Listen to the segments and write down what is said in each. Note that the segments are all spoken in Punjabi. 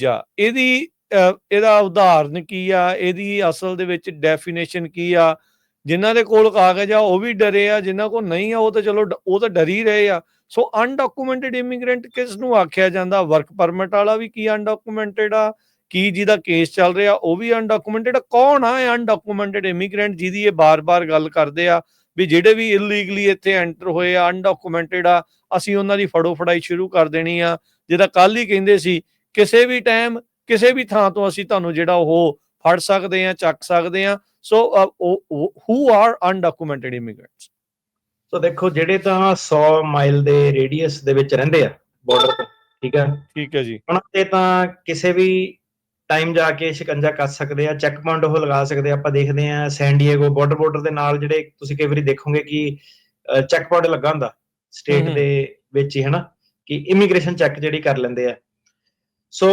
ਜਾ ਇਹਦੀ ਇਹਦਾ ਉਦਾਹਰਨ ਕੀ ਆ? ਇਹਦੀ ਅਸਲ ਦੇ ਵਿੱਚ ਡੈਫੀਨੇਸ਼ਨ ਕੀ ਆ? ਜਿਨ੍ਹਾਂ ਦੇ ਕੋਲ ਕਾਗਜ਼ ਆ, ਉਹ ਵੀ ਡਰੇ ਆ, ਜਿਨ੍ਹਾਂ ਕੋਲ ਨਹੀਂ ਆ, ਉਹ ਤਾਂ ਚਲੋ ਉਹ ਤਾਂ ਡਰ ਹੀ ਰਹੇ ਆ। ਸੋ ਅਨਡਾਕੂਮੈਂਟਡ ਇਮੀਗ੍ਰੈਂਟ ਕਿਸ ਨੂੰ ਆਖਿਆ ਜਾਂਦਾ? ਵਰਕ ਪਰਮਿਟ ਵਾਲਾ ਵੀ ਕੀ ਅਨਡਾਕੂਮੈਂਟਡ ਆ? ਕੀ ਜਿਹਦਾ ਕੇਸ ਚੱਲ ਰਿਹਾ, ਉਹ ਵੀ ਅਨਡਾਕੂਮੈਂਟਡ ਕੌਣ ਆ ਅਨਡਾਕੂਮੈਂਟਡ ਇਮੀਗ੍ਰੈਂਟ ਜਿਹਦੀ ਇਹ ਬਾਰ-ਬਾਰ ਗੱਲ ਕਰਦੇ ਆ? ਵੀ ਜਿਹੜੇ ਵੀ ਇਲੀਗਲੀ ਇੱਥੇ ਐਂਟਰ ਹੋਏ ਆ ਅਨਡਾਕੂਮੈਂਟਡ ਆ, ਅਸੀਂ ਉਹਨਾਂ ਦੀ ਫੜੋ ਫੜਾਈ ਸ਼ੁਰੂ ਕਰ ਦੇਣੀ ਆ। ਜਿਹਦਾ ਕੱਲ ਹੀ ਕਹਿੰਦੇ ਸੀ ਕਿਸੇ ਵੀ ਟਾਈਮ ਕਿਸੇ ਵੀ ਥਾਂ ਤੋਂ ਅਸੀਂ ਤੁਹਾਨੂੰ ਜਿਹੜਾ ਉਹ ਫੜ ਸਕਦੇ ਆ ਚੱਕ ਸਕਦੇ ਆ so who are undocumented immigrants so ਦੇਖੋ ਜਿਹੜੇ ਤਾਂ 100 ਮਾਈਲ ਦੇ ਰੇਡੀਅਸ ਦੇ ਵਿੱਚ ਰਹਿੰਦੇ ਆ ਬਾਰਡਰ ਤੋਂ ਠੀਕ ਹੈ ਠੀਕ ਹੈ ਜੀ। ਉਹਨਾਂ ਤੇ ਤਾਂ ਕਿਸੇ ਵੀ ਟਾਈਮ ਜਾ ਕੇ ਸ਼ਿਕੰਜਾ ਕੱਸ ਸਕਦੇ ਆ ਚੈੱਕ ਪੁਆਇੰਟ ਉਹ ਲਗਾ ਸਕਦੇ ਆ। ਆਪਾਂ ਦੇਖਦੇ ਆ ਸੈਨ ਡਿਏਗੋ ਬਾਰਡਰ ਬਾਰਡਰ ਦੇ ਨਾਲ ਜਿਹੜੇ ਤੁਸੀਂ ਕਈ ਵਾਰੀ ਦੇਖੋਗੇ ਕਿ ਚੈੱਕ ਪੁਆਇੰਟ ਲੱਗਾ ਹੁੰਦਾ ਸਟੇਟ। ਦੇ ਵਿੱਚ ਹੀ ਹਨਾ? ਕਿ ਇਮੀਗ੍ਰੇਸ਼ਨ ਚੈੱਕ ਜਿਹੜੀ ਕਰ ਲੈਂਦੇ ਆ। ਸੋ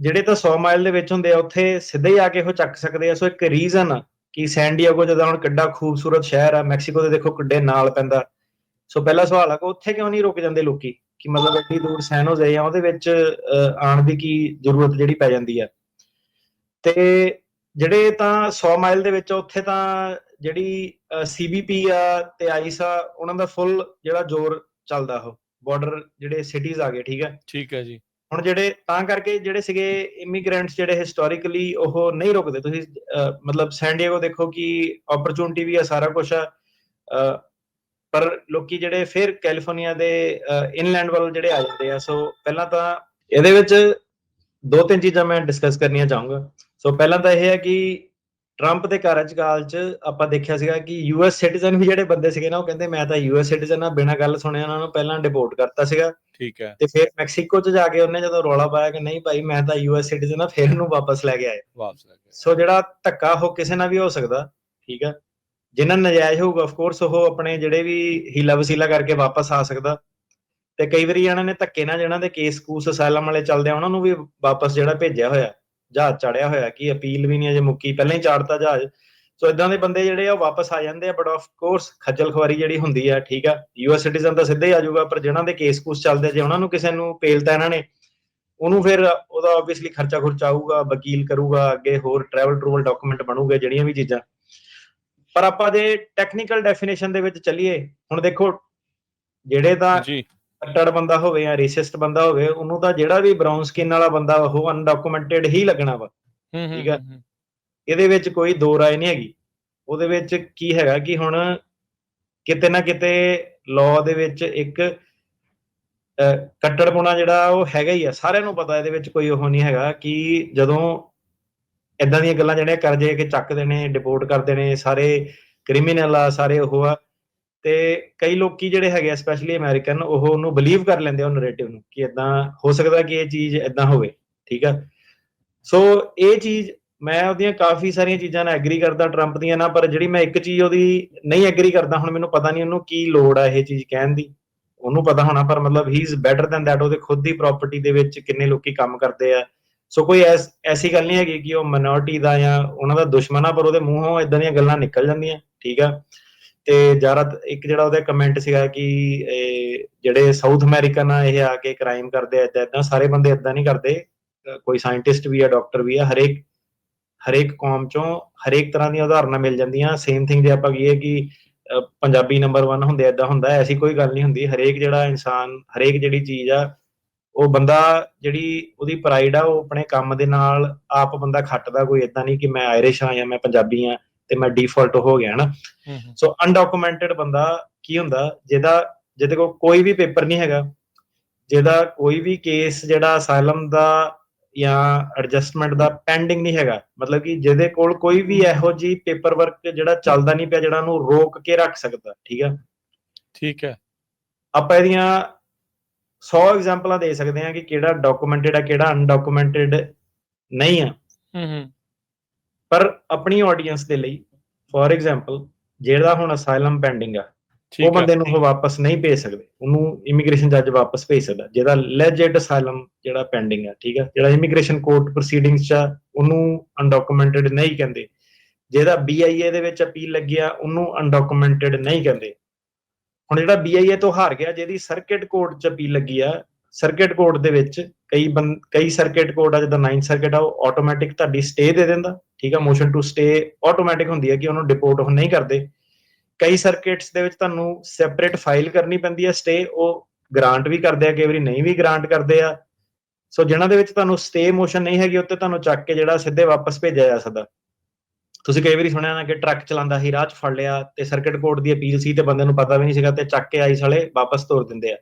ਜਿਹੜੇ ਤਾਂ 100 ਮਾਈਲ ਦੇ ਵਿੱਚ ਹੁੰਦੇ ਆ ਉੱਥੇ ਸਿੱਧੇ ਹੀ ਆ ਕੇ ਉਹ ਚੱਕ ਸਕਦੇ ਆ। ਸੋ ਇੱਕ ਰੀਜ਼ਨ ਕਿ ਸੈਨ ਡਿਏਗੋ ਜਦੋਂ ਹੁਣ ਕਿੱਡਾ ਖੂਬਸੂਰਤ ਸ਼ਹਿਰ ਆ ਮੈਕਸੀਕੋ ਦੇ ਦੇਖੋ ਕਿੱਡੇ ਨਾਲ ਪੈਂਦਾ। ਸੋ ਪਹਿਲਾ ਸਵਾਲ ਆ ਕਿ ਉੱਥੇ ਕਿਉਂ ਨਹੀਂ ਰੁਕ ਜਾਂਦੇ ਲੋਕੀ? ਕਿ ਮਤਲਬ ਐਡੀ ਦੂਰ ਸੈਨ ਹੋ ਆ ਉਹਦੇ ਵਿੱਚ ਅਹ, ਦੀ ਕੀ ਜ਼ਰੂਰਤ ਜਿਹੜੀ ਪੈ ਜਾਂਦੀ ਆ? ਤੇ ਜਿਹੜੇ ਤਾਂ 100 ਮਾਈਲ ਦੇ ਵਿੱਚ ਆ, ਉੱਥੇ ਤਾਂ ਜਿਹੜੀ ਸੀਬੀਪੀ ਆ ਤੇ ਆਈਸ ਆ ਉਹਨਾਂ ਦਾ ਫੁੱਲ ਜਿਹੜਾ ਜ਼ੋਰ ਚੱਲਦਾ ਉਹ। ਬਾਰਡਰ ਜਿਹੜੇ ਸਿਟੀਜ਼ ਆ ਗਏ ਠੀਕ ਹੈ ਠੀਕ ਹੈ ਜੀ। ਹੁਣ ਜਿਹੜੇ, ਤਾਂ ਕਰਕੇ ਜਿਹੜੇ ਸੀਗੇ ਇਮੀਗ੍ਰੈਂਟਸ ਜਿਹੜੇ ਹਿਸਟੋਰੀਕਲੀ ਉਹ ਨਹੀਂ ਰੁਕਦੇ। ਤੁਸੀਂ ਮਤਲਬ ਸੈਨ ਡਿਏਗੋ ਦੇਖੋ ਕਿ ਓਪਰਚੁਨਿਟੀ ਵੀ ਆ, ਸਾਰਾ ਕੁਝ ਆ। ਪਰ ਲੋਕੀ ਜਿਹੜੇ ਫਿਰ ਕੈਲੀਫੋਰਨੀਆ ਦੇ ਇਨਲੈਂਡ ਵੱਲ ਜਿਹੜੇ ਆ ਜਾਂਦੇ ਆ, ਸੋ ਪਹਿਲਾਂ ਤਾਂ ਇਹਦੇ ਵਿੱਚ ਦੋ ਤਿੰਨ ਚੀਜ਼ਾਂ ਮੈਂ ਡਿਸਕਸ ਕਰਨੀਆਂ ਚਾਹੂੰਗਾ। ਸੋ ਪਹਿਲਾਂ ਤਾਂ ਇਹ ਹੈ ਕਿ ਟਰੰਪ ਦੇ ਕਾਰਜਕਾਲ 'ਚ ਆਪਾਂ ਦੇਖਿਆ ਸੀਗਾ ਕਿ ਯੂਐਸ ਸਿਟੀਜ਼ਨ ਵੀ ਜਿਹੜੇ ਬੰਦੇ ਸੀਗੇ ਨਾ ਉਹ ਕਹਿੰਦੇ ਮੈਂ ਤਾਂ ਯੂਐਸ ਸਿਟੀਜ਼ਨ ਆ ਬਿਨਾਂ ਗੱਲ ਸੁਣਿਆ ਉਹਨਾਂ ਨੂੰ ਪਹਿਲਾਂ ਡਿਪੋਰਟ ਕਰਤਾ ਸੀਗਾ। ਠੀਕ ਹੈ। ਤੇ ਫਿਰ ਮੈਕਸੀਕੋ 'ਚ ਜਾ ਕੇ ਉਹਨੇ ਜਦੋਂ ਰੌਲਾ ਪਾਇਆ ਕਿ ਨਹੀਂ ਭਾਈ ਮੈਂ ਤਾਂ ਯੂਐਸ ਸਿਟੀਜ਼ਨ ਆ ਫਿਰ ਇਹਨੂੰ ਵਾਪਸ ਲੈ ਕੇ ਆਏ। ਵਾਪਸ ਲੈ ਕੇ ਸੋ ਜਿਹੜਾ ਧੱਕਾ ਉਹ ਕਿਸੇ ਨਾਲ ਵੀ ਹੋ ਸਕਦਾ ਠੀਕ ਆ ਜਿਨ੍ਹਾਂ ਨੂੰ ਨਜਾਇਜ਼ ਹੋਊਗਾ ਆਫ ਕੋਰਸ ਉਹ ਆਪਣੇ ਜਿਹੜੇ ਵੀ ਹੀਲਾ ਵਸੀਲਾ ਕਰਕੇ ਵਾਪਸ ਆ ਸਕਦਾ। ਤੇ ਕਈ ਵਾਰੀ ਇਹਨਾਂ ਨੇ ਧੱਕੇ ਨਾਲ ਜਿਹਨਾਂ ਦੇ ਕੇਸ ਕੂਸ ਅਸਾਈਲਮ ਵਾਲੇ ਚੱਲਦੇ ਆ ਉਹਨਾਂ ਨੂੰ ਵੀ ਵਾਪਸ ਜਿਹੜਾ ਭੇਜਿਆ ਹੋਇਆ। ਜਹਾਜ਼ ਚੜਿਆ ਹੋਇਆ ਕਿ ਅਪੀਲ ਵੀ ਨਹੀਂ ਅਜੇ ਮੁੱਕੀ, ਪਹਿਲਾਂ ਹੀ ਚਾੜਤਾ ਜਹਾਜ਼। ਸੋ ਇਦਾਂ ਦੇ ਬੰਦੇ ਜਿਹੜੇ ਆ ਵਾਪਸ ਆ ਜਾਂਦੇ ਆ ਬਟ ਆਫ ਕੋਰਸ ਖੱਜਲ ਖੁਆਰੀ ਜਿਹੜੀ ਹੁੰਦੀ ਆ, ਠੀਕ ਆ। ਯੂਐਸ ਸਿਟੀਜ਼ਨ ਤਾਂ ਸਿੱਧੇ ਹੀ ਆ ਜਾਊਗਾ, ਪਰ ਜਿਹਨਾਂ ਦੇ ਕੇਸ ਕੂਸ ਚੱਲਦੇ ਜੇ ਉਹਨਾਂ ਨੂੰ ਕਿਸੇ ਨੂੰ ਪੇਲਤਾ ਇਹਨਾਂ ਨੇ, ਉਹਨੂੰ ਫਿਰ ਉਹਦਾ ਆਬਵੀਅਸਲੀ ਖਰਚਾ ਖੁਰਚਾ ਆਊਗਾ, ਵਕੀਲ ਕਰੂਗਾ, ਅੱਗੇ ਹੋਰ ਟਰੈਵਲ ਟਰੂਵਲ ਡਾਕੂਮੈਂਟ ਬਣੂਗੇ, ਜਿਹੜੀਆਂ ਵੀ ਚੀਜ਼ਾਂ। ਪਰ ਆਪਾਂ ਜੇ ਟੈਕਨੀਕਲ ਡੈਫੀਨੇਸ਼ਨ ਦੇ ਵਿੱਚ ਚੱਲੀਏ, ਹੁਣ ਦੇਖੋ, ਜਿਹੜੇ ਤਾਂ ਕੱਟੜ ਬੰਦਾ ਹੋਵੇ ਜਾਂ ਰੇਸਿਸਟ ਬੰਦਾ ਹੋਵੇ ਉਹਨੂੰ ਤਾਂ ਜਿਹੜਾ ਵੀ ਬ੍ਰਾਊਨ ਸਕਿਨ ਵਾਲਾ ਬੰਦਾ ਉਹ ਅਨਡਾਕੂਮੈਂਟਡ ਹੀ ਲੱਗਣਾ ਵਾ ਠੀਕ। ਹੂੰ। ਇਹਦੇ ਵਿੱਚ ਕੋਈ ਦੋ ਰਾਏ ਨਹੀਂ ਹੈਗੀ ਉਹਦੇ ਵਿੱਚ ਕੀ ਹੈਗਾ ਕਿ ਹੁਣ ਕਿਤੇ ਨਾ ਕਿਤੇ ਲਾਅ ਦੇ ਵਿੱਚ ਇੱਕ ਕੱਟੜਪੁਣਾ ਜਿਹੜਾ ਉਹ ਹੈਗਾ ਹੀ ਆ ਸਾਰਿਆਂ ਨੂੰ ਪਤਾ ਇਹਦੇ ਵਿੱਚ ਕੋਈ ਉਹ ਨਹੀਂ ਹੈਗਾ ਕਿ ਜਦੋਂ ਇਦਾਂ ਦੀਆਂ ਗੱਲਾਂ ਜਿਹੜੀਆਂ ਕਰ ਜੇ ਕਿ ਚੱਕ ਦੇਣੇ ਡਿਪੋਰਟ ਕਰ ਦੇਣੇ ਸਾਰੇ ਕ੍ਰਿਮੀਨਲ ਆ ਸਾਰੇ ਉਹ ਆ ਤੇ ਕਈ ਲੋਕੀ ਜਿਹੜੇ ਹੈਗੇ ਸਪੈਸ਼ਲੀ ਅਮਰੀਕਨ ਉਹ ਉਹਨੂੰ ਬਲੀਵ ਕਰ ਲੈਂਦੇ ਆ ਉਹ ਨੈਰੇਟਿਵ ਨੂੰ ਕਿ ਇਦਾਂ ਹੋ ਸਕਦਾ ਕਿ ਇਹ ਚੀਜ਼ ਇਦਾਂ ਹੋਵੇ, ਠੀਕ ਆ? ਸੋ ਇਹ ਚੀਜ਼ ਮੈਂ ਉਹਦੀਆਂ ਕਾਫੀ ਸਾਰੀਆਂ ਚੀਜ਼ਾਂ ਨਾਲ ਐਗਰੀ ਕਰਦਾ ਟਰੰਪ ਦੀਆਂ ਨਾ, ਪਰ ਜਿਹੜੀ ਮੈਂ ਇੱਕ ਚੀਜ਼ ਉਹਦੀ ਨਹੀਂ ਐਗਰੀ ਕਰਦਾ, ਹੁਣ ਮੈਨੂੰ ਪਤਾ ਨਹੀਂ ਉਹਨੂੰ ਕੀ ਲੋੜ ਆ ਇਹ ਚੀਜ਼ ਕਹਿਣ ਦੀ। ਉਹਨੂੰ ਪਤਾ ਹੋਣਾ, ਪਰ ਮਤਲਬ he is better than that ਉਹਦੇ ਖੁਦ ਦੀ ਪ੍ਰਾਪਰਟੀ ਦੇ ਵਿੱਚ ਕਿੰਨੇ ਲੋਕੀ ਕੰਮ ਕਰਦੇ ਆ। ਸੋ ਕੋਈ ਐਸ, ਐਸੀ ਗੱਲ ਨਹੀਂ ਹੈਗੀ ਕਿ ਉਹ ਮਿਨੋਰਟੀ ਦਾ ਜਾਂ ਉਹਨਾਂ ਦਾ ਦੁਸ਼ਮਣ ਆ, ਪਰ ਉਹਦੇ ਮੂੰਹੋਂ ਇਦਾਂ ਦੀਆਂ ਗੱਲਾਂ ਨਿਕਲ ਜਾਂਦੀਆਂ, ਠੀਕ ਆ? ਤੇ ਜ਼ਿਆਦਾ ਇੱਕ ਜਿਹੜਾ ਉਹਦਾ ਕਮੈਂਟ ਸੀਗਾ ਕਿ ਜਿਹੜੇ ਸਾਊਥ ਅਮਰੀਕਨ ਆ, ਇਹ ਆ ਕੇ ਕ੍ਰਾਈਮ ਕਰਦੇ ਆ ਇਦਾਂ ਸਾਰੇ ਬੰਦੇ ਇਦਾਂ ਨਹੀਂ ਕਰਦੇ। ਕੋਈ ਸਾਇੰਟਿਸਟ ਵੀ ਆ ਡਾਕਟਰ ਵੀ ਆ, ਹਰੇਕ ਹਰੇਕ ਕੌਮ ਚੋਂ ਹਰੇਕ ਤਰ੍ਹਾਂ ਦੀਆਂ ਉਦਾਹਰਨਾਂ ਮਿਲ ਜਾਂਦੀਆਂ। ਸੇਮ ਥਿੰਗ ਜੇ ਆਪਾਂ ਕਹੀਏ ਕਿ ਪੰਜਾਬੀ ਨੰਬਰ 1 ਹੁੰਦੇ ਇਦਾਂ ਹੁੰਦਾ, ਐਸੀ ਕੋਈ ਗੱਲ ਨਹੀਂ ਹੁੰਦੀ। ਹਰੇਕ ਜਿਹੜਾ ਇਨਸਾਨ, ਹਰੇਕ ਜਿਹੜੀ ਚੀਜ਼ ਆ, ਉਹ ਬੰਦਾ ਜਿਹੜੀ ਉਹਦੀ ਪ੍ਰਾਈਡ ਆ, ਉਹ ਆਪਣੇ ਕੰਮ ਦੇ ਨਾਲ ਆਪ ਬੰਦਾ ਖੱਟਦਾ, ਕੋਈ ਇਦਾਂ ਨਹੀਂ ਕਿ ਮੈਂ ਆਇਰਿਸ਼ ਆ ਜਾਂ ਮੈਂ ਪੰਜਾਬੀ ਆ। ਤੇ ਮੈਂ ਡਿਫਾਲਟ ਹੋ ਗਿਆ ਨਾ। ਸੋ ਅਨਡਾਕੂਮੈਂਟਡ ਬੰਦਾ ਕੀ ਹੁੰਦਾ ਜਿਹਦਾ ਜਿਹਦੇ ਕੋਲ ਕੋਈ ਵੀ ਪੇਪਰ ਨਹੀਂ ਹੈਗਾ ਜਿਹਦਾ ਕੋਈ ਵੀ ਕੇਸ ਜਿਹੜਾ ਅਸਾਈਲਮ ਦਾ ਜਾਂ ਐਡਜਸਟਮੈਂਟ ਦਾ ਪੈਂਡਿੰਗ ਨਹੀਂ ਹੈਗਾ ਮਤਲਬ ਕਿ ਜਿਹਦੇ ਕੋਲ ਕੋਈ ਵੀ ਇਹੋ ਜੀ ਪੇਪਰ ਵਰਕ ਜਿਹੜਾ ਚੱਲਦਾ ਨਹੀਂ ਪਿਆ ਜਿਹੜਾ ਉਹਨੂੰ ਰੋਕ ਕੇ ਰੱਖ ਸਕਦਾ ਠੀਕ ਆ? ਠੀਕ ਹੈ। ਆਪਾਂ ਇਹਦੀਆਂ 100 ਐਗਜ਼ਾਮਪਲਾਂ ਦੇ ਸਕਦੇ ਹਾਂ ਕਿ ਕਿਹੜਾ ਡਾਕੂਮੈਂਟਡ ਆ ਕਿਹੜਾ ਅਨਡਾਕੂਮੈਂਟਡ ਨਹੀਂ ਆ। ਹੂੰ ਹੂੰ। ਪਰ ਆਪਣੀ ਆਡੀਅנס ਦੇ ਲਈ ਫੋਰ ਐਗਜ਼ਾਮਪਲ ਜਿਹੜਾ ਹੁਣ ਅਸਾਈਲਮ ਪੈਂਡਿੰਗ ਆ ਉਹ ਬੰਦੇ ਨੂੰ ਉਹ ਵਾਪਸ ਨਹੀਂ ਭੇਜ ਸਕਦੇ। ਉਹਨੂੰ ਇਮੀਗ੍ਰੇਸ਼ਨ ਜੱਜ ਵਾਪਸ ਭੇਜ ਸਕਦਾ ਜਿਹਦਾ ਲੈਜਿਟ ਅਸਾਈਲਮ ਜਿਹੜਾ ਪੈਂਡਿੰਗ ਆ ਠੀਕ ਆ? ਜਿਹੜਾ ਇਮੀਗ੍ਰੇਸ਼ਨ ਕੋਰਟ ਪ੍ਰੋਸੀਡਿੰਗਸ ਚ ਉਹਨੂੰ ਅਨਡਾਕੂਮੈਂਟਡ ਨਹੀਂ ਕਹਿੰਦੇ। ਜਿਹਦਾ BIA ਦੇ ਵਿੱਚ ਅਪੀਲ ਲੱਗਿਆ ਉਹਨੂੰ ਅਨਡਾਕੂਮੈਂਟਡ ਨਹੀਂ ਕਹਿੰਦੇ। ਹੁਣ ਜਿਹੜਾ BIA ਤੋਂ ਹਾਰ ਗਿਆ ਜਿਹਦੀ ਸਰਕਟ ਕੋਰਟ ਚ ਅਪੀਲ ਲੱਗੀ ਆ ਸਰਕਟ ਕੋਡ ਦੇ ਵਿੱਚ ਕਈ ਬੰ- ਕਈ ਸਰਕਟ ਕੋਡ ਆ, ਜਿੱਦਾਂ 9 ਸਰਕਟ ਆ, ਉਹ ਆਟੋਮੈਟਿਕ ਤੁਹਾਡੀ ਸਟੇ ਦੇ ਦਿੰਦਾ, ਠੀਕ ਆ? ਮੋਸ਼ਨ ਟੂ ਸਟੇ ਆਟੋਮੈਟਿਕ ਹੁੰਦੀ ਹੈ ਕਿ ਉਹਨੂੰ ਡਿਪੋਰਟ ਉਹ ਨਹੀਂ ਕਰਦੇ। ਕਈ ਸਰਕਟਸ ਦੇ ਵਿੱਚ ਤੁਹਾਨੂੰ ਸੈਪਰੇਟ ਫਾਈਲ ਕਰਨੀ ਪੈਂਦੀ ਹੈ ਸਟੇ ਉਹ ਗ੍ਰਾਂਟ ਵੀ ਕਰਦੇ ਆ, ਕਈ ਵਾਰੀ ਨਹੀਂ ਵੀ ਗ੍ਰਾਂਟ ਕਰਦੇ ਆ। ਸੋ ਜਿਨ੍ਹਾਂ ਦੇ ਵਿੱਚ ਤੁਹਾਨੂੰ ਸਟੇ ਮੋਸ਼ਨ ਨਹੀਂ ਹੈਗੀ, ਉੱਤੇ ਤੁਹਾਨੂੰ ਚੱਕ ਕੇ ਜਿਹੜਾ ਸਿੱਧੇ ਵਾਪਸ ਭੇਜਿਆ ਜਾ ਸਕਦਾ। ਤੁਸੀਂ ਕਈ ਵਾਰੀ ਸੁਣਿਆ ਨਾ ਕਿ ਟਰੱਕ ਚਲਾਉਂਦਾ ਸੀ, ਰਾਹ 'ਚ ਫੜ ਲਿਆ, ਤੇ ਸਰਕਟ ਕੋਡ ਦੀ ਅਪੀਲ ਸੀ ਤੇ ਬੰਦੇ ਨੂੰ ਪਤਾ ਵੀ ਨਹੀਂ ਸੀਗਾ ਤੇ ਚੱਕ ਕੇ ਆਈ ਸਾਲੇ ਵਾਪਸ ਤੋਰ ਦਿੰਦੇ ਆ।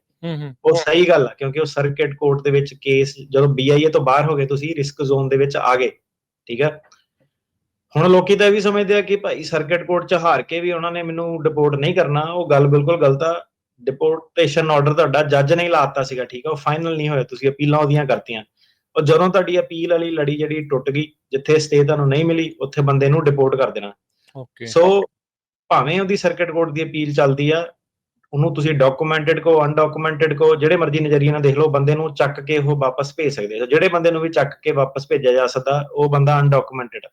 ਉਹ ਸਹੀ ਗੱਲ ਆ ਕਿਉਂਕਿ ਉਹ ਸਰਕਟ ਕੋਰਟ ਦੇ ਵਿੱਚ ਕੇਸ ਜਦੋਂ BIA ਤੋਂ ਬਾਹਰ ਹੋ ਗਏ ਤੁਸੀਂ ਰਿਸਕ ਜ਼ੋਨ ਦੇ ਵਿੱਚ ਆ ਗਏ ਠੀਕ ਆ? ਹੁਣ ਲੋਕੀ ਤਾਂ ਇਹ ਵੀ ਸਮਝਦੇ ਆ ਕਿ ਭਾਈ ਸਰਕਟ ਕੋਰਟ ਚ ਹਾਰ ਕੇ ਵੀ ਉਹਨਾਂ ਨੇ ਮੈਨੂੰ ਡਿਪੋਰਟ ਨਹੀਂ ਕਰਨਾ ਉਹ ਗੱਲ ਬਿਲਕੁਲ ਗਲਤ ਆ। ਡਿਪੋਰਟੇਸ਼ਨ ਆਰਡਰ ਤੁਹਾਡਾ ਜੱਜ ਨਹੀਂ ਲਾਤਾ ਸੀਗਾ ਠੀਕ ਆ? ਉਹ ਫਾਈਨਲ ਨਹੀਂ ਹੋਇਆ ਤੁਸੀਂ ਅਪੀਲਾਂ ਉਹਦੀਆਂ ਕਰਤੀਆਂ। ਉਹ ਜਦੋਂ ਤੁਹਾਡੀ ਅਪੀਲ ਵਾਲੀ ਲੜੀ ਜਿਹੜੀ ਟੁੱਟ ਗਈ ਜਿੱਥੇ ਸਟੇ ਤੁਹਾਨੂੰ ਨਹੀਂ ਮਿਲੀ ਉੱਥੇ ਬੰਦੇ ਨੂੰ ਡਿਪੋਰਟ ਕਰ ਦੇਣਾ। ਓਕੇ ਸੋ ਭਾਵੇਂ ਉਹਦੀ ਸਰਕਟ ਕੋਰਟ ਦੀ ਅਪੀਲ ਚੱਲਦੀ ਆ ਉਹਨੂੰ ਤੁਸੀਂ ਡਾਕੂਮੈਂਟਡ ਕੋ ਅਨਡਾਕੂਮੈਂਟਡ ਕੋ ਜਿਹੜੇ ਮਰਜ਼ੀ ਨਜ਼ਰੀਏ ਨਾਲ ਦੇਖ ਲਓ ਬੰਦੇ ਨੂੰ ਚੱਕ ਕੇ ਉਹ ਵਾਪਸ ਭੇਜ ਸਕਦੇ ਹੋ ਜਿਹੜੇ ਬੰਦੇ ਨੂੰ ਵੀ ਚੱਕ ਕੇ ਵਾਪਸ ਭੇਜਿਆ ਜਾ ਸਕਦਾ ਉਹ ਬੰਦਾ ਅਨਡਾਕੂਮੈਂਟਡ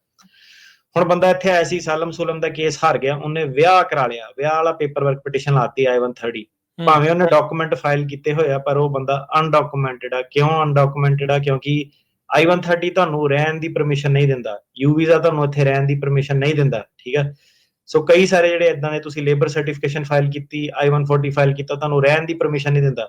ਹੁਣ ਬੰਦਾ ਇੱਥੇ ਆਇਆ ਸੀ ਸਾਲਮ ਸੁਲਮ ਦਾ ਕੇਸ ਹਾਰ ਗਿਆ ਉਹਨੇ ਵਿਆਹ ਕਰਾ ਲਿਆ। ਵਿਆਹ ਵਾਲਾ ਪੇਪਰ ਵਰਕ ਪਟੀਸ਼ਨ ਲਾਤੀ I-130 ਭਾਵੇਂ ਉਹਨੇ ਡਾਕੂਮੈਂਟ ਫਾਈਲ ਕੀਤੇ ਹੋਏ ਆ ਪਰ ਉਹ ਬੰਦਾ ਅਨਡਾਕੂਮੈਂਟਡ ਆ। ਕਿਉਂ ਅਨਡਾਕੂਮੈਂਟਡ ਆ? ਕਿਉਂਕਿ I-130 ਤੁਹਾਨੂੰ ਰਹਿਣ ਦੀ ਪਰਮਿਸ਼ਨ ਨਹੀਂ ਦਿੰਦਾ। ਯੂ ਵੀਜ਼ਾ ਤੁਹਾਨੂੰ ਇੱਥੇ ਰਹਿਣ ਦੀ ਪਰਮਿਸ਼ਨ ਨਹੀਂ ਦਿੰਦਾ ਠੀਕ ਆ? ਸੋ ਕਈ ਸਾਰੇ ਜਿਹੜੇ ਇਦਾਂ ਦੇ ਤੁਸੀਂ ਲੇਬਰ ਸਰਟੀਫਿਕੇਸ਼ਨ ਫਾਈਲ ਕੀਤੀ I-140 ਫਾਈਲ ਕੀਤਾ ਤੁਹਾਨੂੰ ਰਹਿਣ ਦੀ ਪਰਮਿਸ਼ਨ ਨਹੀਂ ਦਿੰਦਾ।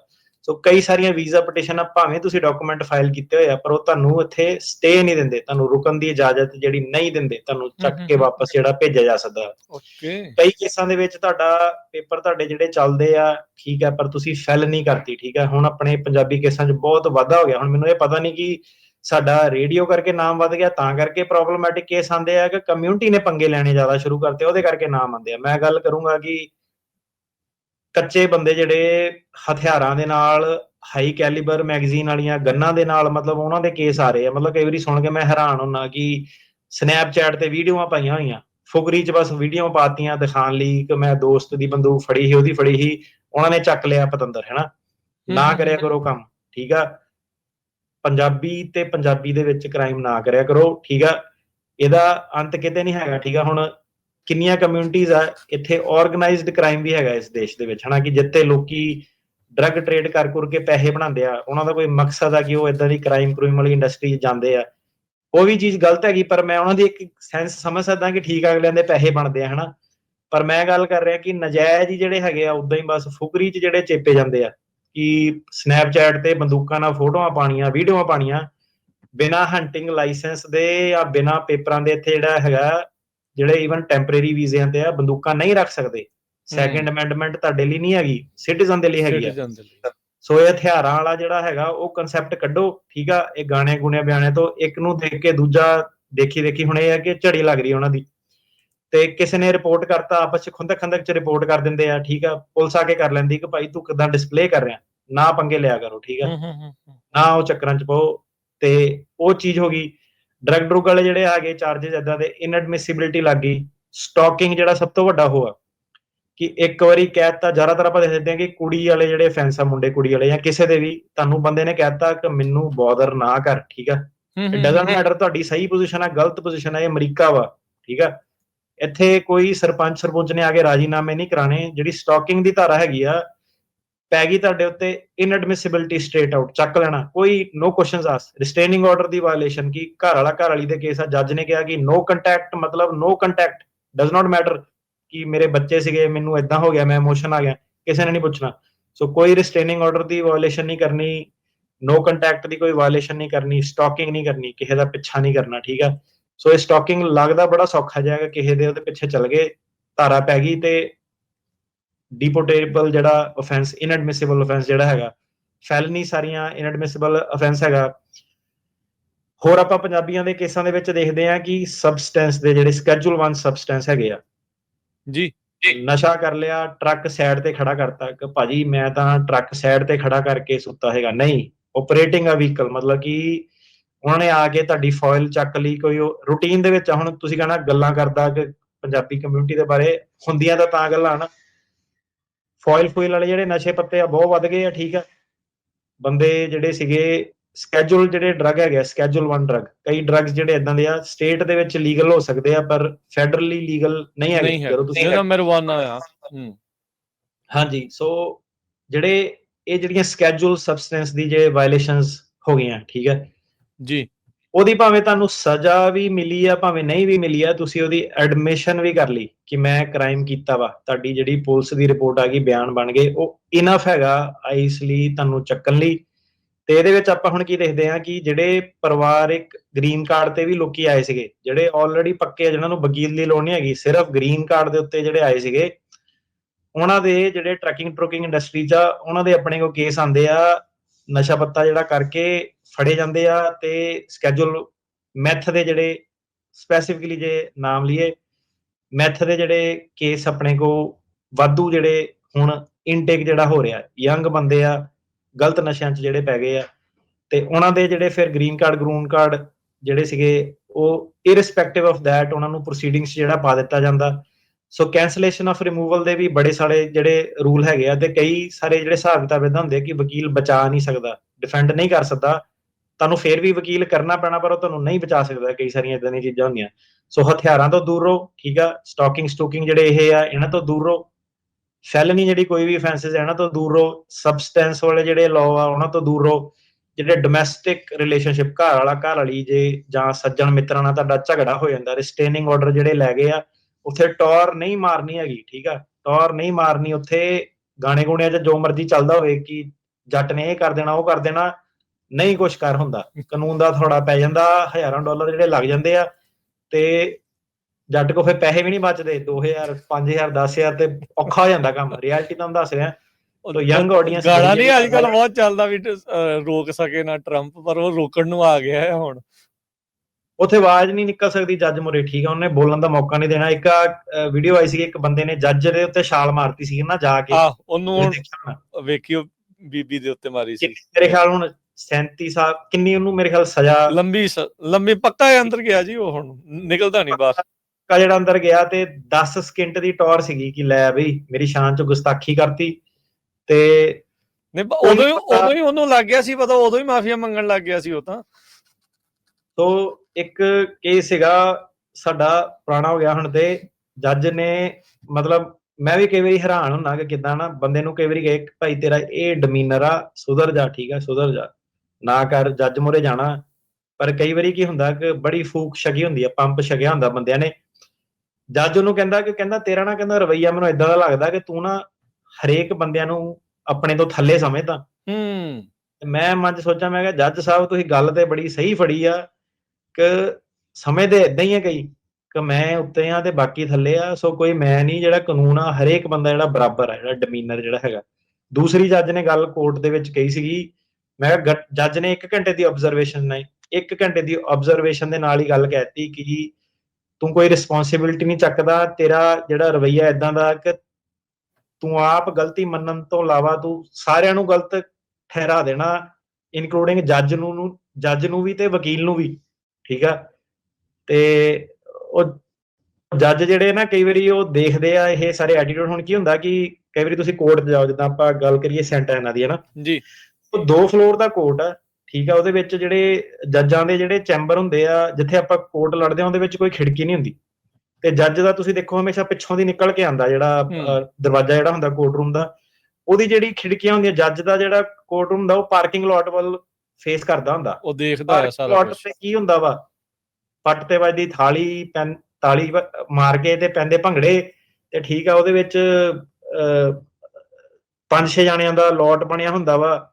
ਸੋ ਕਈ ਸਾਰੀਆਂ ਵੀਜ਼ਾ ਪਟੀਸ਼ਨਾਂ ਭਾਵੇਂ ਤੁਸੀਂ ਡਾਕੂਮੈਂਟ ਫਾਈਲ ਕੀਤੇ ਹੋਏ ਆ ਪਰ ਉਹ ਤੁਹਾਨੂੰ ਇੱਥੇ ਸਟੇ ਨਹੀਂ ਦਿੰਦੇ। ਤੁਹਾਨੂੰ ਰੁਕਣ ਦੀ ਇਜਾਜ਼ਤ ਜਿਹੜੀ ਨਹੀਂ ਦਿੰਦੇ ਤੁਹਾਨੂੰ ਚੱਕ ਕੇ ਵਾਪਸ ਜਿਹੜਾ ਭੇਜਿਆ ਜਾ ਸਕਦਾ। ਓਕੇ ਕਈ ਕੇਸਾਂ ਦੇ ਵਿੱਚ ਤੁਹਾਡਾ ਪੇਪਰ ਤੁਹਾਡੇ ਜਿਹੜੇ ਚੱਲਦੇ ਆ ਠੀਕ ਹੈ ਪਰ ਤੁਸੀਂ ਫੈਲ ਨਹੀਂ ਕਰਤੀ ਠੀਕ ਹੈ ਹੁਣ ਆਪਣੇ ਪੰਜਾਬੀ ਕੇਸਾਂ 'ਚ ਬਹੁਤ ਵਾਧਾ ਹੋ ਗਿਆ। ਹੁਣ ਮੈਨੂੰ ਇਹ ਪਤਾ ਨਹੀਂ ਕਿ ਸਾਡਾ ਰੇਡੀਓ ਕਰਕੇ ਨਾਮ ਵੱਧ ਗਿਆ ਤਾਂ ਕਰਕੇ ਪ੍ਰੋਬਲਮੈਟਿਕ ਕੇਸ ਆਉਂਦੇ ਆ ਕਿ ਕਮਿਊਨਿਟੀ ਨੇ ਪੰਗੇ ਲੈਣੇ ਜ਼ਿਆਦਾ ਸ਼ੁਰੂ ਕਰਤੇ ਉਹਦੇ ਕਰਕੇ ਨਾਮ ਆਉਂਦੇ ਆ। ਮੈਂ ਗੱਲ ਕਰੂੰਗਾ ਕਿ ਕੱਚੇ ਬੰਦੇ ਜਿਹੜੇ ਹਥਿਆਰਾਂ ਦੇ ਨਾਲ ਹਾਈ ਕੈਲੀਬਰ ਮੈਗਜ਼ੀਨ ਵਾਲੀਆਂ ਗੰਨਾਂ ਦੇ ਨਾਲ ਮਤਲਬ ਉਹਨਾਂ ਦੇ ਕੇਸ ਆ ਰਹੇ ਆ। ਮਤਲਬ ਕਈ ਵਾਰੀ ਸੁਣ ਕੇ ਮੈਂ ਹੈਰਾਨ ਹੁੰਨਾ ਕਿ ਸਨੈਪਚੈਟ ਤੇ ਵੀਡੀਓਆਂ ਪਾਈਆਂ ਹੋਈਆਂ। ਫੁਗਰੀ 'ਚ ਬਸ ਵੀਡੀਓ ਪਾਤੀਆਂ ਦਿਖਾਣ ਲਈ ਕਿ ਮੈਂ ਦੋਸਤ ਦੀ ਬੰਦੂਕ ਫੜੀ ਸੀ ਉਹਦੀ ਫੜੀ ਸੀ ਉਹਨਾਂ ਨੇ ਚੱਕ ਲਿਆ ਪਤੰਦਰ ਹੈਨਾ? ਨਾ ਕਰਿਆ ਕਰੋ ਕੰਮ ਠੀਕ ਆ? ਪੰਜਾਬੀ ਤੇ ਪੰਜਾਬੀ ਦੇ ਵਿੱਚ ਕ੍ਰਾਈਮ ਨਾ ਕਰਿਆ ਕਰੋ, ਠੀਕ ਆ? ਇਹਦਾ ਅੰਤ ਕਿਤੇ ਨਹੀਂ ਹੈਗਾ, ਠੀਕ ਆ? ਹੁਣ ਕਿੰਨੀਆਂ ਕਮਿਊਨਿਟੀਜ਼ ਆ, ਇੱਥੇ ਆਰਗੇਨਾਈਜ਼ਡ ਕ੍ਰਾਈਮ ਵੀ ਹੈਗਾ ਇਸ ਦੇਸ਼ ਦੇ ਵਿੱਚ, ਹਨਾ? ਕਿ ਜਿੱਥੇ ਲੋਕੀ ਡਰੱਗ ਟ੍ਰੇਡ ਕਰ ਕਰ ਕੇ ਪੈਸੇ ਬਣਾਉਂਦੇ ਆ, ਉਹਨਾਂ ਦਾ ਕੋਈ ਮਕਸਦ ਆ ਕਿ ਉਹ ਇਦਾਂ ਦੀ ਕ੍ਰਾਈਮ ਕ੍ਰਾਈਮ ਵਾਲੀ ਇੰਡਸਟਰੀ 'ਚ ਜਾਂਦੇ ਆ। ਉਹ ਵੀ ਚੀਜ਼ ਗਲਤ ਹੈਗੀ, ਪਰ ਮੈਂ ਉਹਨਾਂ ਦੀ ਇੱਕ ਸੈਂਸ ਸਮਝ ਸਕਦਾ ਕਿ ਠੀਕ ਆ, ਅਗਲਿਆਂ ਦੇ ਪੈਸੇ ਬਣਦੇ ਆ, ਹਨਾ? ਪਰ ਮੈਂ ਗੱਲ ਕਰ ਰਿਹਾ ਕਿ ਨਜਾਇਜ਼ ਜਿਹੜੇ ਹੈਗੇ ਆ ਉਦਾਂ ਹੀ ਬਸ ਫੁਕਰੀ 'ਚ ਜਿਹੜੇ ਚੇਪੇ ਜਾਂਦੇ ਆ ਕਿ ਸਨੈਪਚੈਟ ਤੇ ਬੰਦੂਕਾਂ ਨਾਲ ਫੋਟੋਆਂ ਪਾਣੀਆਂ ਵੀਡੀਓਆਂ ਪਾਣੀਆਂ ਬਿਨਾ ਹੰਟਿੰਗ ਲਾਇਸੈਂਸ ਦੇ ਜਾਂ ਬਿਨਾ ਪੇਪਰਾਂ ਦੇ ਇੱਥੇ ਜਿਹੜਾ ਹੈਗਾ ਜਿਹੜੇ ਇਵਨ ਟੈਂਪਰੇਰੀ ਵੀਜ਼ਿਆਂ ਤੇ ਆ ਬੰਦੂਕਾਂ ਨਹੀਂ ਰੱਖ ਸਕਦੇ। ਸੈਕੰਡ ਅਮੈਂਡਮੈਂਟ ਤੁਹਾਡੇ ਲਈ ਨਹੀਂ ਹੈਗੀ ਸਿਟੀਜ਼ਨ ਦੇ ਲਈ ਹੈਗੀ ਆ। ਸੋ ਇਹ ਹਥਿਆਰਾਂ ਵਾਲਾ ਜਿਹੜਾ ਹੈਗਾ ਉਹ ਕਨਸੈਪਟ ਕੱਢੋ ਠੀਕ ਆ? ਇਹ ਗਾਣੇ ਗੁਣੇ ਬਿਆਨੇ ਤੋਂ ਇੱਕ ਨੂੰ ਦੇਖ ਕੇ ਦੂਜਾ ਦੇਖੀ ਦੇਖੀ ਹੁਣ ਇਹ ਹੈ ਕਿ ਝੜੀ ਲੱਗ ਰਹੀ ਉਹਨਾਂ ਦੀ। ਤੇ ਕਿਸੇ ਨੇ ਰਿਪੋਰਟ ਕਰਤਾ ਆਪਸ ਚ ਖੁੰਦਕ ਖੰਦਕ ਚ ਰਿਪੋਰਟ ਕਰ ਦਿੰਦੇ ਆ ਠੀਕ ਆ ਪੁਲਿਸ ਆ ਕੇ ਕਰ ਲੈਂਦੀ ਕਿ ਭਾਈ ਤੂੰ ਕਿਦਾਂ ਡਿਸਪਲੇ ਕਰ ਰਿਹਾ ਨਾ ਪੰਗੇ ਲਿਆ ਕਰੋ ਠੀਕ ਆ। ਨਾ ਉਹ ਚੱਕਰਾਂ ਚ ਪਾਓ ਤੇ ਉਹ ਚੀਜ਼ ਹੋ ਗਈ ਡਰਗ ਡਰੂਗ ਵਾਲੇ ਜਿਹੜੇ ਹੈਗੇ ਚਾਰजेस ਇਦਾਂ ਦੇ ਇਨਐਡਮਿਸਿਬਿਲਿਟੀ ਲੱਗ ਗਈ ਸਟਾਕਿੰਗ ਜਿਹੜਾ ਸਭ ਤੋਂ ਵੱਡਾ ਹੋਆ ਕਿ ਇੱਕ ਵਾਰੀ ਕਹਿਤਾ ਜ਼ਿਆਦਾਤਰ ਆਪਾਂ ਦੇਖਦੇ ਹਾਂ ਕਿ ਕੁੜੀ ਵਾਲੇ ਜਿਹੜੇ ਫੈਂਸ ਆ ਮੁੰਡੇ ਕੁੜੀ ਵਾਲੇ ਜਾਂ ਕਿਸੇ ਦੇ ਵੀ ਤੁਹਾਨੂੰ ਬੰਦੇ ਨੇ ਕਹਿਤਾ ਕਿ ਮੈਨੂੰ ਬੋਦਰ ਨਾ ਕਰ ਠੀਕ ਆ ਹੂੰ। ਮੈਟਰ ਤੁਹਾਡੀ ਸਹੀ ਪੋਜੀਸ਼ਨ ਆ ਗਲਤ ਪੋਜੀਸ਼ਨ ਆ ਇਹ ਅਮਰੀਕਾ ਵਾ ਠੀਕ ਆ ਇੱਥੇ ਕੋਈ ਸਰਪੰਚ ਸਰਪੰਚ ਨੇ ਆ ਕੇ ਰਾਜੀਨਾਮੇ ਨਹੀਂ ਕਰਾਣੇ ਜਿਹੜੀ ਸਟਾਕਿੰਗ ਦੀ ਧਾਰਾ ਹੈਗੀ ਆ, ਪੈ ਗਈ ਤੁਹਾਡੇ ਉੱਤੇ ਇਨਐਡਮਿਸਿਬਿਲਿਟੀ ਸਟ੍ਰੇਟ ਆਊਟ ਚੱਕ ਲੈਣਾ, ਕੋਈ ਨੋ ਕੁਐਸਚਨਸ ਆਸ ਰਿਸਟੇਨਿੰਗ ਆਰਡਰ ਦੀ ਵਾਇਓਲੇਸ਼ਨ ਕੀ, ਘਰ ਵਾਲਾ, ਘਰ ਵਾਲੀ ਦੇ ਕੇਸ ਆ ਜੱਜ ਨੇ ਕਿਹਾ ਕਿ ਨੋ ਕੰਟੈਕਟ ਮਤਲਬ no contact does not matter ਕਿ ਮੇਰੇ ਬੱਚੇ ਸੀਗੇ, ਮੈਨੂੰ ਇਦਾਂ ਹੋ ਗਿਆ, ਮੈਂ ਇਮੋਸ਼ਨ ਆ ਗਿਆ, ਕਿਸੇ ਨੇ ਨਹੀਂ ਪੁੱਛਣਾ। ਸੋ ਕੋਈ ਰਿਸਟੇਨਿੰਗ ਆਰਡਰ ਦੀ ਵਾਇਲੇਸ਼ਨ ਨਹੀਂ ਕਰਨੀ ਨੋ ਕੰਟੈਕਟ ਦੀ ਕੋਈ ਵਾਇਲੇਸ਼ਨ ਨਹੀਂ ਕਰਨੀ ਸਟਾਕਿੰਗ ਨਹੀਂ ਕਰਨੀ, ਕਿਸੇ ਦਾ ਪਿੱਛਾ ਨਹੀਂ ਕਰਨਾ, ਠੀਕ ਆ? ਸੋ ਇਹ ਸਟਾਕਿੰਗ ਲੱਗਦਾ ਬੜਾ ਸੌਖਾ ਜਾਏਗਾ ਕਿਸੇ ਦੇ ਉਹਦੇ ਪਿੱਛੇ ਚੱਲ ਗਏ ਧਾਰਾ ਪੈ ਗਈ ਤੇ ਡਿਪੋਰਟੇਬਲ ਜਿਹੜਾ ਆਫੈਂਸ ਇਨਐਡਮਿਸਿਬਲ ਆਫੈਂਸ ਜਿਹੜਾ ਹੈਗਾ ਫੈਲਨੀ ਸਾਰੀਆਂ ਇਨਐਡਮਿਸਿਬਲ ਆਫੈਂਸ ਹੈਗਾ। ਹੋਰ ਆਪਾਂ ਪੰਜਾਬੀਆਂ ਦੇ ਕੇਸਾਂ ਦੇ ਵਿੱਚ ਦੇਖਦੇ ਆ ਕਿ ਸਬਸਟੈਂਸ ਦੇ ਜਿਹੜੇ ਸਕੇਜੂਲ 1 ਸਬਸਟੈਂਸ ਹੈਗੇ ਆ। ਜੀ। ਨਸ਼ਾ ਕਰ ਲਿਆ ਟਰੱਕ ਸਾਈਡ ਤੇ ਖੜਾ ਕਰਤਾ ਕਿ ਭਾਜੀ ਮੈਂ ਤਾਂ ਟਰੱਕ ਸਾਈਡ ਤੇ ਖੜਾ ਕਰਕੇ ਸੁੱਤਾ ਹੈਗਾ। ਨਹੀਂ ਆਪਰੇਟਿੰਗ ਅ ਵਹੀਕਲ ਮਤਲਬ ਕਿ ਉਹਨਾਂ ਨੇ ਆ ਕੇ ਤੁਹਾਡੀ ਫਾਈਲ ਚੱਕ ਲਈ ਕੋਈ ਰੂਟੀਨ ਦੇ ਵਿੱਚ ਹੁਣ ਤੁਸੀਂ ਕਹਣਾ ਗੱਲਾਂ ਕਰਦਾ ਕਿ ਪੰਜਾਬੀ ਕਮਿਊਨਿਟੀ ਦੇ ਬਾਰੇ ਹੁੰਦੀਆਂ ਤਾਂ ਤਾਂ ਗੱਲਾਂ ਹਨ ਫਾਈਲ ਫੁਇਲ ਵਾਲੇ ਜਿਹੜੇ ਨਸ਼ੇ ਪੱਤੇ ਆ ਬਹੁਤ ਵੱਧ ਗਏ ਆ ਠੀਕ ਆ। ਬੰਦੇ ਜਿਹੜੇ ਸੀਗੇ ਸਕੇਜੂਲ ਜਿਹੜੇ ਡਰੱਗ ਹੈਗੇ ਸਕੇਜੂਲ 1 ਡਰੱਗ ਕਈ ਡਰੱਗਸ ਜਿਹੜੇ ਇਦਾਂ ਦੇ ਆ ਸਟੇਟ ਦੇ ਵਿੱਚ ਲੀਗਲ ਹੋ ਸਕਦੇ ਆ ਪਰ ਫੈਡਰਲੀ ਲੀਗਲ ਨਹੀਂ ਹੈਗੇ ਜਦੋਂ ਤੁਸੀਂ ਜਿਹੜਾ ਮਰਵਾਨਾ ਆ ਹਾਂਜੀ ਸੋ ਜਿਹੜੇ ਇਹ ਜਿਹੜੀਆਂ ਸਕੇਜੂਲ ਸਬਸਟੈਂਸ ਦੀ ਜੇ ਵਾਇਲੇਸ਼ਨਸ ਹੋ ਗਈਆਂ ਠੀਕ ਹੈ ਜੀ। ਉਹਦੀ ਭਾਵੇਂ ਤੁਹਾਨੂੰ ਸਜ਼ਾ ਵੀ ਮਿਲੀ ਆ, ਭਾਵੇਂ ਨਹੀਂ ਵੀ ਮਿਲੀ ਆ, ਤੁਸੀਂ ਉਹਦੀ ਐਡਮਿਸ਼ਨ ਵੀ ਕਰ ਲਈ ਕਿ ਮੈਂ ਕ੍ਰਾਈਮ ਕੀਤਾ ਵਾ। ਤੁਹਾਡੀ ਜਿਹੜੀ ਪੁਲਿਸ ਦੀ ਰਿਪੋਰਟ ਆ ਗਈ, ਬਿਆਨ ਬਣ ਗਏ, ਉਹ ਇਨਫ ਹੈਗਾ ਇਸ ਲਈ ਤੁਹਾਨੂੰ ਚੱਕਣ ਲਈ। ਤੇ ਇਹਦੇ ਵਿੱਚ ਆਪਾਂ ਹੁਣ ਕੀ ਦੇਖਦੇ ਆ ਕਿ ਜਿਹੜੇ ਪਰਿਵਾਰਿਕ ਗ੍ਰੀਨ ਕਾਰਡ ਤੇ ਵੀ ਲੋਕੀ ਆਏ ਸੀਗੇ, ਜਿਹੜੇ ਆਲਰੇਡੀ ਪੱਕੇ ਆ ਜਿਨ੍ਹਾਂ ਨੂੰ ਵਕੀਲ ਦੀ ਲੋੜ ਨਹੀਂ ਹੈਗੀ, ਸਿਰਫ ਗ੍ਰੀਨ ਕਾਰਡ ਦੇ ਉੱਤੇ ਜਿਹੜੇ ਆਏ ਸੀਗੇ, ਉਹਨਾਂ ਦੇ ਜਿਹੜੇ ਟਰੈਕਿੰਗ ਟਰੁਕਿੰਗ ਇੰਡਸਟਰੀ 'ਚ ਉਹਨਾਂ ਦੇ ਆਪਣੇ ਕੋ ਕੇਸ ਆਂਦੇ ਆ ਨਸ਼ਾ ਪੱਤਾ ਜਿਹੜਾ ਕਰਕੇ ਫੜੇ ਜਾਂਦੇ ਆ ਤੇ ਸਕੇਜੂਲ ਮੈਥ ਦੇ ਜਿਹੜੇ ਸਪੈਸੀਫਿਕਲੀ ਜੇ ਨਾਮ ਲਈਏ ਮੈਥ ਦੇ ਜਿਹੜੇ ਕੇਸ ਆਪਣੇ ਕੋ ਵਾਧੂ ਜਿਹੜੇ ਹੁਣ ਇਨਟੇਕ ਜਿਹੜਾ ਹੋ ਰਿਹਾ ਯੰਗ ਬੰਦੇ ਆ, ਗਲਤ ਨਸ਼ਿਆਂ 'ਚ ਜਿਹੜੇ ਪੈ ਗਏ ਆ ਤੇ ਉਹਨਾਂ ਦੇ ਜਿਹੜੇ ਫਿਰ ਗ੍ਰੀਨ ਕਾਰਡ ਗਰੂਨ ਕਾਰਡ ਜਿਹੜੇ ਸੀਗੇ, ਉਹ ਇਰਰਿਸਪੈਕਟਿਵ ਆਫ ਥੈਟ ਉਹਨਾਂ ਨੂੰ ਪ੍ਰੋਸੀਡਿੰਗਸ ਜਿਹੜਾ ਪਾ ਦਿੱਤਾ ਜਾਂਦਾ। ਸੋ ਕੈਂਸਲੇਸ਼ਨ ਆਫ ਰਿਮੂਵਲ ਦੇ ਵੀ ਬੜੇ ਸਾਰੇ ਜਿਹੜੇ ਰੂਲ ਹੈਗੇ ਆ ਤੇ ਕਈ ਸਾਰੇ ਜਿਹੜੇ ਹਿਸਾਬ ਕਿਤਾਬ ਇਦਾਂ ਹੁੰਦੇ ਆ ਕਿ ਵਕੀਲ ਬਚਾ ਨਹੀਂ ਸਕਦਾ ਡਿਫੈਂਡ ਨਹੀਂ ਕਰ ਸਕਦਾ, ਤੁਹਾਨੂੰ ਫੇਰ ਵੀ ਵਕੀਲ ਕਰਨਾ ਪੈਣਾ ਪਰ ਉਹ ਤੁਹਾਨੂੰ ਨਹੀਂ ਬਚਾ ਸਕਦਾ ਕਈ ਸਾਰੀਆਂ ਇਦਾਂ ਦੀਆਂ ਚੀਜ਼ਾਂ ਹੁੰਦੀਆਂ। ਸੋ ਹਥਿਆਰਾਂ ਤੋਂ ਦੂਰ ਰਹੋ, ਠੀਕ ਆ? ਸਟਾਕਿੰਗ ਸਟੋਕਿੰਗ ਜਿਹੜੇ ਇਹ ਆ, ਇਹਨਾਂ ਤੋਂ ਦੂਰ ਰਹੋ। ਫੈਲਨੀ ਜਿਹੜੀ ਕੋਈ ਵੀ ਅਫੈਂਸਸ ਹੈ ਇਹਨਾਂ ਤੋਂ ਦੂਰ ਰਹੋ। ਸਬਸਟੈਂਸ ਵਾਲੇ ਜਿਹੜੇ ਲਾਅ ਆ, ਉਹਨਾਂ ਤੋਂ ਦੂਰ ਰਹੋ। ਜਿਹੜੇ ਡੋਮੈਸਟਿਕ ਰਿਲੇਸ਼ਨਸ਼ਿਪ ਘਰ ਵਾਲਾ, ਘਰ ਵਾਲੀ ਜੇ ਜਾਂ ਸੱਜਣ ਮਿੱਤਰਾਂ ਨਾਲ ਤੁਹਾਡਾ ਝਗੜਾ ਹੋ ਜਾਂਦਾ ਰਿਸਟੇਨਿੰਗ ਆਰਡਰ ਜਿਹੜੇ ਲੈ ਗਏ ਆ ਉੱਥੇ ਟੌਰ ਨਹੀਂ ਮਾਰਨੀ ਹੈਗੀ ਠੀਕ ਆ? ਟੌਰ ਨਹੀਂ ਮਾਰਨੀ ਉੱਥੇ ਗਾਣੇ ਗੁਣਿਆਂ 'ਚ ਜੋ ਮਰਜ਼ੀ ਚੱਲਦਾ ਹੋਵੇ ਕਿ ਜੱਟ ਨੇ ਇਹ ਕਰ ਦੇਣਾ ਉਹ ਕਰ ਦੇਣਾ ਨਹੀਂ ਕੁਝ ਕਰ ਹੁੰਦਾ। ਕਾਨੂੰਨ ਦਾ ਥੋੜਾ ਪੈ ਜਾਂਦਾ ਹਜ਼ਾਰਾਂ ਡਾਲਰ ਜਿਹੜੇ ਲੱਗ ਜਾਂਦੇ ਆ ਤੇ ਜੱਟ ਕੋ ਫਿਰ ਪੈਸੇ ਵੀ ਨਹੀਂ ਬਚਦੇ 2000 5000 10000 ਤੇ ਔਖਾ ਹੋ ਜਾਂਦਾ ਕੰਮ। ਰਿਐਲਿਟੀ ਤੁਹਾਨੂੰ ਦੱਸ ਰਿਹਾ। ਤੋ young audience ਗਾਲਾਂ ਨਹੀਂ ਅੱਜ ਕੱਲ ਬਹੁਤ ਚੱਲਦਾ ਵੀ ਰੋਕ ਸਕੇ ਨਾ ਟਰੰਪ ਪਰ ਉਹ ਰੋਕਣ ਨੂੰ ਆ ਗਿਆ ਹੈ ਹੁਣ। ਉੱਥੇ ਆਵਾਜ਼ ਨਹੀਂ ਨਿਕਲ ਸਕਦੀ ਜੱਜ ਮੁਰੇ ਠੀਕ ਆ ਉਹਨੇ ਬੋਲਣ ਦਾ ਮੌਕਾ ਨਹੀਂ ਦੇਣਾ। ਇੱਕ ਵੀਡੀਓ ਆਈ ਸੀ ਇੱਕ ਬੰਦੇ ਨੇ ਜੱਜ ਦੇ ਉੱਤੇ ਛਾਲ ਮਾਰਤੀ ਸੀ ਨਾ ਜਾ ਕੇ। ਆ ਉਹਨੂੰ। ਵੇਖਿਓ ਬੀਬੀ ਦੇ ਉੱਤੇ ਮਾਰੀ ਸੀ। ਮੇਰੇ ਖਿਆਲ ਹੁਣ 37 ਸਾਲ ਕਿੰਨੀ ਉਹਨੂੰ ਮੇਰੇ ਖਿਆਲ ਸਜ਼ਾ ਲੰਬੀ ਸ- ਲੰਬੀ ਪੱਕਾ ਹੀ ਅੰਦਰ ਗਿਆ ਜੀ ਉਹ ਹੁਣ ਨਿਕਲਦਾ ਨਹੀਂ ਬਾਹਰ। ਕਾ ਜਿਹੜਾ ਅੰਦਰ ਗਿਆ ਤੇ 10 ਸਕਿੰਟ ਦੀ ਟੌਰ ਸੀਗੀ ਕਿ ਲੈ ਬਈ ਮੇਰੀ ਸ਼ਾਨ ਚ ਗੁਸਤਾਖੀ ਕਰਤੀ ਤੇ ਨਹੀਂ ਉਦੋਂ ਹੀ ਉਦੋਂ ਹੀ ਉਹਨੂੰ ਲੱਗ ਗਿਆ ਸੀ ਪਤਾ ਉਦੋਂ ਹੀ ਮਾਫੀਆ ਮੰਗਣ ਲੱਗ ਗਿਆ ਸੀ ਉਹ ਤਾਂ। ਤੋ ਇੱਕ ਕੇਸ ਸੀਗਾ ਸਾਡਾ ਪੁਰਾਣਾ ਹੋ ਗਿਆ ਹੁਣ ਤੇ ਜੱਜ ਨੇ ਮਤਲਬ ਮੈਂ ਵੀ ਕਈ ਵਾਰੀ ਹੈਰਾਨ ਹੁੰਨਾ ਕਿ ਕਿਦਾਂ ਨਾ ਬੰਦੇ ਨੂੰ ਕਈ ਵਾਰੀ ਕਹੇ ਕਿ ਭਾਈ ਤੇਰਾ ਇਹ ਡਮੀਨਰ ਆ ਸੁਧਰ ਜਾ ਠੀਕ ਆ ਸੁਧਰ ਜਾ। ਨਾ ਕਰ ਜੱਜ ਮੋਰੇ ਜਾਣਾ। ਪਰ ਕਈ ਵਾਰੀ ਕੀ ਹੁੰਦਾ ਕਿ ਬੜੀ ਫੂਕ ਛਕੀ ਹੁੰਦੀ ਆ ਪੰਪ ਛਕਿਆ ਹੁੰਦਾ ਬੰਦਿਆਂ ਨੇ। ਜੱਜ ਉਹਨੂੰ ਕਹਿੰਦਾ ਕਿ ਕਹਿੰਦਾ ਤੇਰਾ ਨਾ ਕਹਿੰਦਾ ਰਵਈਆ ਮੈਨੂੰ ਇਦਾਂ ਦਾ ਲੱਗਦਾ ਕਿ ਤੂੰ ਨਾ ਹਰੇਕ ਬੰਦਿਆਂ ਨੂੰ ਆਪਣੇ ਤੋਂ ਥੱਲੇ ਸਮਝਦਾ। ਹੂੰ। ਮੈਂ ਮਨ ਚ ਸੋਚਾਂ ਮੈਂ ਕਿਹਾ ਜੱਜ ਸਾਹਿਬ ਤੁਸੀਂ ਗੱਲ ਤੇ ਬੜੀ ਸਹੀ ਫੜੀ ਆ। ਕਿ ਸਮਝਦੇ ਇਦਾਂ ਹੀ ਹੈ ਕਈ, ਕਿ ਮੈਂ ਉੱਤੇ ਆ ਤੇ ਬਾਕੀ ਥੱਲੇ ਆ, ਸੋ ਕੋਈ ਮੈਂ ਨਹੀਂ ਜਿਹੜਾ ਕਾਨੂੰਨ ਆ, ਹਰੇਕ ਬੰਦਾ ਜਿਹੜਾ ਬਰਾਬਰ ਆ, ਜਿਹੜਾ ਡਮੀਨਰ ਜਿਹੜਾ ਹੈਗਾ। ਦੂਸਰੀ ਜੱਜ ਨੇ ਗੱਲ ਕੋਰਟ ਦੇ ਵਿੱਚ ਕਹੀ ਸੀਗੀ, ਮੈਂ ਕਿਹਾ ਜੱਜ ਨੇ 1 ਘੰਟੇ ਦੀ ਆਬਜ਼ਰਵੇਸ਼ਨ ਨਹੀਂ 1 ਘੰਟੇ ਦੀ ਆਬਜ਼ਰਵੇਸ਼ਨ ਦੇ ਨਾਲ ਹੀ ਗੱਲ ਕਹਿਤੀ ਕਿ ਤੂੰ ਕੋਈ ਰਿਸਪੌਂਸਿਬਿਲਟੀ ਨਹੀਂ ਚੱਕਦਾ, ਤੇਰਾ ਜਿਹੜਾ ਰਵਈਆ ਇਦਾਂ ਦਾ ਕਿ ਤੂੰ ਆਪ ਗਲਤੀ ਮੰਨਣ ਤੋਂ ਇਲਾਵਾ ਤੂੰ ਸਾਰਿਆਂ ਨੂੰ ਗਲਤ ਠਹਿਰਾ ਦੇਣਾ ਇਨਕਲੂਡਿੰਗ ਜੱਜ ਨੂੰ ਜੱਜ ਨੂੰ ਵੀ ਤੇ ਵਕੀਲ ਨੂੰ ਵੀ। ਠੀਕ ਆ? ਤੇ ਉਹ ਜੱਜ ਜਿਹੜੇ ਨਾ ਕਈ ਵਾਰੀ ਉਹ ਦੇਖਦੇ ਆ ਇਹ ਸਾਰੇ ਐਟੀਟਿਊਡ ਹੁਣ ਕੀ ਹੁੰਦਾ ਕਿ ਕਈ ਵਾਰੀ ਤੁਸੀਂ ਕੋਰਟ ਜਾਓ ਜਿੱਦਾਂ ਆਪਾਂ ਗੱਲ ਕਰੀਏ ਸੈਂਟੈਨਾ ਦੀ ਹੈ ਨਾ ਜੀ। ਉਹ ਦੋ ਫਲੋਰ ਦਾ ਕੋਰਟ ਆ ਠੀਕ ਆ? ਉਹਦੇ ਵਿੱਚ ਜਿਹੜੇ ਜੱਜਾਂ ਦੇ ਜਿਹੜੇ ਚੈਂਬਰ ਹੁੰਦੇ ਆ ਜਿੱਥੇ ਆਪਾਂ ਕੋਰਟ ਲੜਦੇ ਆ ਉਹਦੇ ਵਿੱਚ ਕੋਈ ਖਿੜਕੀ ਨਹੀਂ ਹੁੰਦੀ। ਤੇ ਜੱਜ ਦਾ ਤੁਸੀਂ ਦੇਖੋ ਹਮੇਸ਼ਾ ਪਿੱਛੋਂ ਦੀ ਨਿਕਲ ਕੇ ਆਂਦਾ ਜਿਹੜਾ ਦਰਵਾਜ਼ਾ ਜਿਹੜਾ ਹੁੰਦਾ ਕੋਰਟ ਰੂਮ ਦਾ। ਉਹਦੀ ਜਿਹੜੀ ਖਿੜਕੀਆਂ ਹੁੰਦੀਆਂ ਜੱਜ ਦਾ ਜਿਹੜਾ ਕੋਰਟ ਰੂਮ ਦਾ ਉਹ ਪਾਰਕਿੰਗ ਲੋਟ ਵੱਲ ਫੇਸ ਕਰਦਾ ਹੁੰਦਾ। ਉਹ ਦੇਖਦਾ ਹੈ ਸਾਰਾ ਕੁਝ ਤੇ ਕੀ ਹੁੰਦਾ ਵਾ? ਪੱਟ ਤੇ ਵੱਜਦੀ ਥਾਲੀ ਪੈਨ ਤਾਲੀ ਮਾਰ ਕੇ ਤੇ ਪੈਂਦੇ ਭੰਗੜੇ ਤੇ ਠੀਕ ਆ ਉਹਦੇ ਵਿੱਚ ਪੰਜ ਛੇ ਜਾਣਿਆਂ ਦਾ ਲੋਟ ਬਣਿਆ ਹੁੰਦਾ ਵਾ।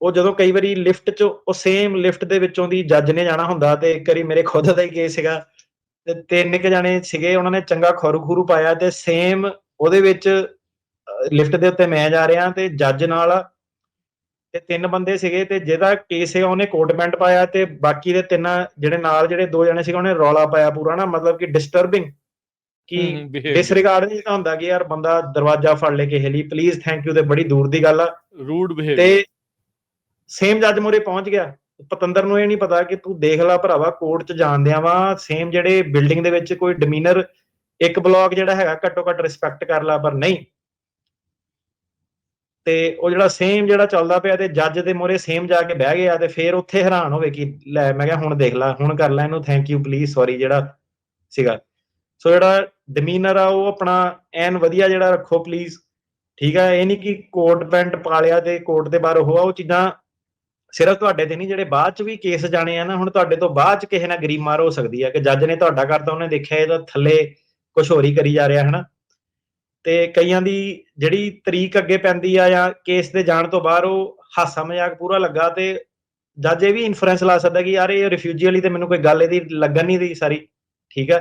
ਉਹ ਜਦੋਂ ਕਈ ਵਾਰੀ ਲਿਫਟ 'ਚ ਉਹ ਸੇਮ ਲਿਫਟ ਦੇ ਵਿੱਚੋਂ ਦੀ ਜੱਜ ਨੇ ਜਾਣਾ ਹੁੰਦਾ ਤੇ ਇੱਕ ਵਾਰੀ ਮੇਰੇ ਖੁਦ ਦਾ ਹੀ ਕੇਸ ਸੀਗਾ। ਤੇ ਤਿੰਨ ਕੁ ਜਾਣੇ ਸੀਗੇ ਉਹਨਾਂ ਨੇ ਚੰਗਾ ਖਰੂ ਖਰੂ ਪਾਇਆ ਤੇ ਸੇਮ ਉਹਦੇ ਵਿੱਚ ਲਿਫਟ ਦੇ ਉੱਤੇ ਮੈਂ ਜਾ ਰਿਹਾ ਤੇ ਜੱਜ ਨਾਲ ਤੇ ਤਿੰਨ ਬੰਦੇ ਸੀਗੇ ਤੇ ਜਿਹਦਾ ਕੇਸ ਸੀਗਾ ਉਹਨੇ ਕੋਟ ਪੈਂਟ ਪਾਇਆ ਤੇ ਬਾਕੀ ਦੇ ਤਿੰਨ ਜਿਹੜੇ ਨਾਲ ਜਿਹੜੇ ਦੋ ਜਣੇ ਸੀਗੇ ਉਹਨੇ ਰੌਲਾ ਪਾਇਆ ਪੂਰਾ ਨਾ ਮਤਲਬ ਕਿ ਡਿਸਟਰਬਿੰਗ ਕਿ ਡਿਸਰਿਗਾਰਡ ਨਹੀਂ ਤਾਂ ਹੁੰਦਾ ਕਿ ਯਾਰ ਬੰਦਾ ਦਰਵਾਜ਼ਾ ਫੜ ਲੇ ਕਿਸੇ ਲਈ ਪਲੀਜ਼ ਥੈਂਕ ਯੂ ਤੇ ਬੜੀ ਦੂਰ ਦੀ ਗੱਲ ਆ। ਰੂਡ ਬਿਹੇਵ ਤੇ ਸੇਮ ਜੱਜ ਮੋਰੇ ਪਹੁੰਚ ਗਿਆ। ਪਤੰਦਰ ਨੂੰ ਇਹ ਨਹੀਂ ਪਤਾ ਕਿ ਤੂੰ ਦੇਖ ਲੈ ਭਰਾਵਾ ਕੋਰਟ 'ਚ ਜਾਣਦਿਆਂ ਵਾ ਸੇਮ ਜਿਹੜੇ ਬਿਲਡਿੰਗ ਦੇ ਵਿੱਚ ਕੋਈ ਡਿਮੀਨਰ ਇੱਕ ਬਲੌਕ ਜਿਹੜਾ ਹੈਗਾ ਘੱਟੋ ਘੱਟ ਰਿਸਪੈਕਟ ਕਰ ਲਾ ਪਰ ਨਹੀਂ। ਤੇ ਉਹ ਜਿਹੜਾ ਸੇਮ ਜਿਹੜਾ ਚੱਲਦਾ ਪਿਆ ਤੇ ਜੱਜ ਦੇ ਮੋਰੇ ਸੇਮ ਜਾ ਕੇ ਬਹਿ ਗਿਆ ਤੇ ਫੇਰ ਉੱਥੇ ਹੈਰਾਨ ਹੋਵੇ ਕਿ ਲੈ ਮੈਂ ਕਿਹਾ ਹੁਣ ਦੇਖ ਲੈ, ਹੁਣ ਕਰ ਲੈ ਇਹਨੂੰ ਥੈਂਕ ਯੂ ਪਲੀਜ਼ ਸੌਰੀ ਜਿਹੜਾ ਸੀਗਾ। ਸੋ ਜਿਹੜਾ ਡਿਮੀਨਰ ਆ ਉਹ ਆਪਣਾ ਐਨ ਵਧੀਆ ਜਿਹੜਾ ਰੱਖੋ ਪਲੀਜ਼ ਠੀਕ ਆ, ਇਹ ਨਹੀਂ ਕਿ ਕੋਟ ਪੈਂਟ ਪਾ ਲਿਆ ਤੇ ਕੋਟ ਦੇ ਬਾਹਰ ਉਹ ਉਹ ਚੀਜ਼ਾਂ ਸਿਰਫ ਤੁਹਾਡੇ ਤੇ ਨਹੀਂ, ਜਿਹੜੇ ਬਾਅਦ ਚ ਵੀ ਕੇਸ ਜਾਣੇ ਆ ਨਾ, ਹੁਣ ਤੁਹਾਡੇ ਤੋਂ ਬਾਅਦ ਚ ਕਿਸੇ ਨਾਲ ਗਰੀਬ ਮਾਰ ਹੋ ਸਕਦੀ ਹੈ ਕਿ ਜੱਜ ਨੇ ਤੁਹਾਡਾ ਕਰਤਾ ਉਹਨੇ ਦੇਖਿਆ ਇਹਦਾ ਥੱਲੇ ਕੁਝ ਹੋਰ ਹੀ ਕਰੀ ਜਾ ਰਿਹਾ, ਹਨਾ? ਤੇ ਕਈਆਂ ਦੀ ਜਿਹੜੀ ਤਰੀਕ ਅੱਗੇ ਪੈਂਦੀ ਆ ਜਾਂ ਕੇਸ ਦੇ ਜਾਣ ਤੋਂ ਬਾਅਦ ਉਹ ਹਾਸਾ ਮਜ਼ਾਕ ਪੂਰਾ ਲੱਗਾ ਤੇ ਜੱਜ ਇਹ ਵੀ ਇਨਫਰੈਂਸ ਲਾ ਸਕਦਾ ਕਿ ਯਾਰ ਇਹ ਰਿਫਿਊਜੀ ਵਾਲੀ ਤੇ ਮੈਨੂੰ ਕੋਈ ਗੱਲ ਇਹਦੀ ਲੱਗਣ ਨਹੀਂ ਦੀ ਸਾਰੀ, ਠੀਕ ਹੈ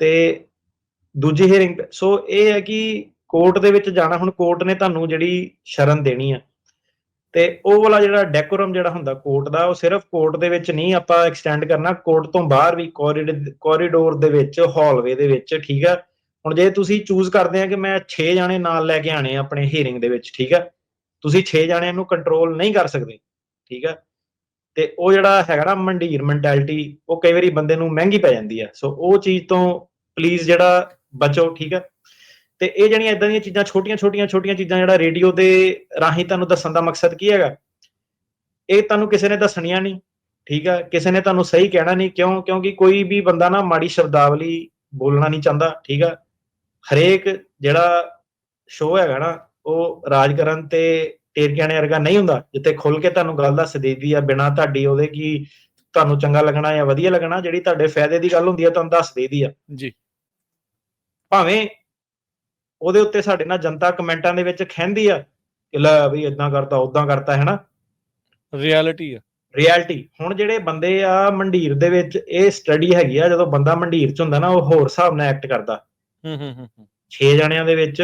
ਤੇ ਦੂਜੀ ਹੀਅਰਿੰਗ ਸੋ ਇਹ ਹੈ ਕਿ ਕੋਰਟ ਦੇ ਵਿੱਚ ਜਾਣਾ, ਹੁਣ ਕੋਰਟ ਨੇ ਤੁਹਾਨੂੰ ਜਿਹੜੀ ਸ਼ਰਨ ਦੇਣੀ ਆ। ਤੇ ਉਹ ਵਾਲਾ ਜਿਹੜਾ ਡੈਕੋਰਮ ਜਿਹੜਾ ਹੁੰਦਾ ਕੋਰਟ ਦਾ, ਉਹ ਸਿਰਫ ਕੋਰਟ ਦੇ ਵਿੱਚ ਨਹੀਂ ਆਪਾਂ ਐਕਸਟੈਂਡ ਕਰਨਾ, ਕੋਰਟ ਤੋਂ ਬਾਹਰ ਵੀ ਕੋਰੀਡੋਰ ਦੇ ਵਿੱਚ ਹਾਲਵੇ ਦੇ ਵਿੱਚ, ਠੀਕ ਹੈ ਹੁਣ ਜੇ ਤੁਸੀਂ ਚੂਜ਼ ਕਰਦੇ ਆ ਕਿ ਮੈਂ 6 ਜਾਣੇ ਨਾਲ ਲੈ ਕੇ ਆਣੇ ਆ ਆਪਣੇ ਹੀਅਰਿੰਗ ਦੇ ਵਿੱਚ, ਠੀਕ ਹੈ ਤੁਸੀਂ 6 ਜਾਣਿਆਂ ਨੂੰ ਕੰਟਰੋਲ ਨਹੀਂ ਕਰ ਸਕਦੇ, ਠੀਕ ਹੈ ਤੇ ਉਹ ਜਿਹੜਾ ਹੈਗਾ ਨਾ ਮੰਡੀਰ ਮੈਂਟੈਲਿਟੀ ਉਹ ਕਈ ਵਾਰੀ ਬੰਦੇ ਨੂੰ ਮਹਿੰਗੀ ਪੈ ਜਾਂਦੀ ਹੈ ਸੋ ਉਹ ਚੀਜ਼ ਤੋਂ ਪਲੀਜ਼ ਜਿਹੜਾ ਬਚੋ, ਠੀਕ ਹੈ ਤੇ ਇਹ ਜਿਹੜੀਆਂ ਇਦਾਂ ਦੀਆਂ ਚੀਜ਼ਾਂ, ਛੋਟੀਆਂ ਛੋਟੀਆਂ ਛੋਟੀਆਂ ਚੀਜ਼ਾਂ ਜਿਹੜਾ ਰੇਡੀਓ ਦੇ ਰਾਹੀਂ ਤੁਹਾਨੂੰ ਦੱਸਣ ਦਾ ਮਕਸਦ ਕੀ ਹੈਗਾ? ਇਹ ਤੁਹਾਨੂੰ ਕਿਸੇ ਨੇ ਦੱਸਣੀਆਂ ਨਹੀਂ, ਠੀਕ ਆ? ਕਿਸੇ ਨੇ ਤੁਹਾਨੂੰ ਸਹੀ ਕਹਿਣਾ ਨਹੀਂ, ਕਿਉਂ? ਕਿਉਂਕਿ ਕੋਈ ਵੀ ਬੰਦਾ ਨਾ ਮਾੜੀ ਸ਼ਬਦਾਵਲੀ ਬੋਲਣਾ ਨਹੀਂ ਚਾਹੁੰਦਾ, ਠੀਕ ਆ? ਹਰੇਕ ਜਿਹੜਾ ਸ਼ੋਅ ਹੈਗਾ ਨਾ ਉਹ ਰਾਜ ਕਰਨ ਤੇ ਟੇਰਕਿਆਣੇ ਵਰਗਾ ਨਹੀਂ ਹੁੰਦਾ ਜਿੱਥੇ ਖੁੱਲ ਕੇ ਤੁਹਾਨੂੰ ਗੱਲ ਦੱਸ ਦੇਈਦੀ ਆ ਬਿਨਾ ਤੁਹਾਡੀ ਉਹਦੇ ਕੀ ਤੁਹਾਨੂੰ ਚੰਗਾ ਲੱਗਣਾ ਜਾਂ ਵਧੀਆ ਲੱਗਣਾ ਜਿਹੜੀ ਤੁਹਾਡੇ ਫਾਇਦੇ ਦੀ ਗੱਲ ਹੁੰਦੀ ਆ ਤੁਹਾਨੂੰ ਦੱਸ ਦੇਈਦੀ ਆ। ਜੀ। ਭਾਵੇਂ ਉਹਦੇ ਉੱਤੇ ਸਾਡੇ ਨਾਲ ਜਨਤਾ ਕਮੈਂਟਾਂ ਦੇ ਵਿੱਚ ਖਹਿੰਦੀ ਆ ਕਿ ਲੈ ਵੀ ਇਦਾਂ ਕਰਤਾ ਉਦਾਂ ਕਰਤਾ ਹੈ ਨਾ? ਰਿਐਲਿਟੀ ਆ। ਰਿਐਲਿਟੀ ਹੁਣ ਜਿਹੜੇ ਬੰਦੇ ਆ ਮੰਡੀਰ ਦੇ ਵਿੱਚ ਇਹ ਸਟੱਡੀ ਹੈਗੀ ਆ ਜਦੋਂ ਬੰਦਾ ਮੰਡੀਰ ਚ ਹੁੰਦਾ ਨਾ ਉਹ ਹੋਰ ਹਿਸਾਬ ਨਾਲ ਐਕਟ ਕਰਦਾ। ਹੂੰ ਹੂੰ ਹੂੰ 6 ਜਣਿਆਂ ਦੇ ਵਿੱਚ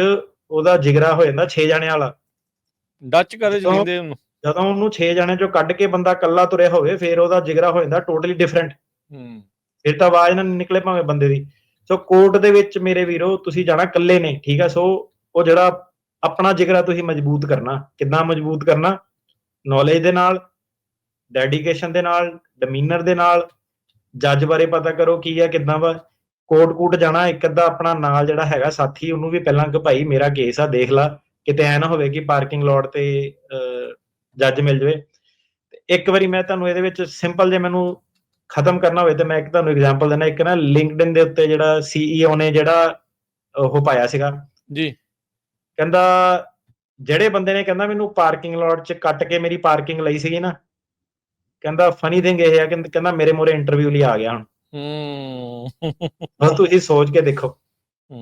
ਉਹਦਾ ਜਿਗਰਾ ਹੋ ਜਾਂਦਾ 6 ਜਣਿਆਂ ਵਾਲਾ। ਡੱਚ ਕਰੇਜ ਜਦੋਂ- ਉਹਨੂੰ। ਜਦੋਂ ਉਹਨੂੰ 6 ਜਣਿਆਂ ਚੋਂ ਕੱਢ ਕੇ ਬੰਦਾ ਇਕੱਲਾ ਤੁਰਿਆ ਹੋਵੇ ਫਿਰ ਉਹਦਾ ਜਿਗਰਾ ਹੋ ਜਾਂਦਾ ਟੋਟਲੀ ਡਿਫਰੈਂਟ ਹੂੰ। ਫਿਰ ਤਾਂ ਆਵਾਜ਼ ਨਾ ਨਿਕਲੇ ਭਾਵੇਂ ਬੰਦੇ ਦੀ। ਸੋ ਕੋਰਟ ਦੇ ਵਿੱਚ ਮੇਰੇ ਵੀਰੋ ਤੁਸੀਂ ਜਾਣਾ ਇਕੱਲੇ ਨੇ ਠੀਕ ਹੈ ਸੋ ਉਹ ਜਿਹੜਾ ਆਪਣਾ ਜਿਗਰਾ ਤੁਸੀਂ ਮਜ਼ਬੂਤ ਕਰਨਾ ਕਿੰਨਾ ਮਜ਼ਬੂਤ ਕਰਨਾ? ਨੌਲੇਜ ਦੇ ਨਾਲ ਡੈਡੀਕੇਸ਼ਨ ਦੇ ਨਾਲ ਡਮੀਨਰ ਦੇ ਨਾਲ ਜੱਜ ਬਾਰੇ ਪਤਾ ਕਰੋ ਕੀ ਹੈ ਕਿਦਾਂ ਵਾ। ਕੋਰਟ ਕੂਟ ਜਾਣਾ ਇੱਕ ਅੱਧਾ ਆਪਣਾ ਨਾਲ ਜਿਹੜਾ ਹੈਗਾ ਸਾਥੀ ਉਹਨੂੰ ਵੀ ਪਹਿਲਾਂ ਕਿ ਭਾਈ ਮੇਰਾ ਕੇਸ ਆ ਦੇਖ ਲਾ ਕਿਤੇ ਐ ਨਾ ਹੋਵੇ ਕਿ ਪਾਰਕਿੰਗ ਲੋਟ ਤੇ ਜੱਜ ਮਿਲ ਜਵੇ। ਇੱਕ ਵਾਰੀ ਮੈਂ ਤੁਹਾਨੂੰ ਇਹਦੇ ਵਿੱਚ ਸਿੰਪਲ ਜੇ ਮੈਨੂੰ ਖਤਮ ਕਰਨਾ ਹੋਵੇ ਤੇ ਮੈਂ ਇੱਕ ਤੁਹਾਨੂੰ ਐਗਜ਼ਾਮਪਲ ਦਿੰਦਾ ਇੱਕ ਨਾ ਲਿੰਕਡਇਨ ਦੇ ਉੱਤੇ ਜਿਹੜਾ ਸੀਈਓ ਨੇ ਜਿਹੜਾ ਉਹ ਪਾਇਆ ਸੀਗਾ। ਜੀ। ਕਹਿੰਦਾ ਜਿਹੜੇ ਬੰਦੇ ਨੇ ਕਹਿੰਦਾ ਮੈਨੂੰ ਪਾਰਕਿੰਗ ਲੋਟ 'ਚ ਕੱਟ ਕੇ ਮੇਰੀ ਪਾਰਕਿੰਗ ਲਈ ਸੀਗੀ ਨਾ ਕਹਿੰਦਾ ਫਨੀ ਥਿੰਗ ਇਹ ਹੈ ਕਿ ਕਹਿੰਦਾ ਮੇਰੇ ਮੋਰੇ ਇੰਟਰਵਿਊ ਲਈ ਆ ਗਿਆ ਹੁਣ। ਹੂੰ। ਬਸ ਤੁਸੀਂ ਸੋਚ ਕੇ ਦੇਖੋ।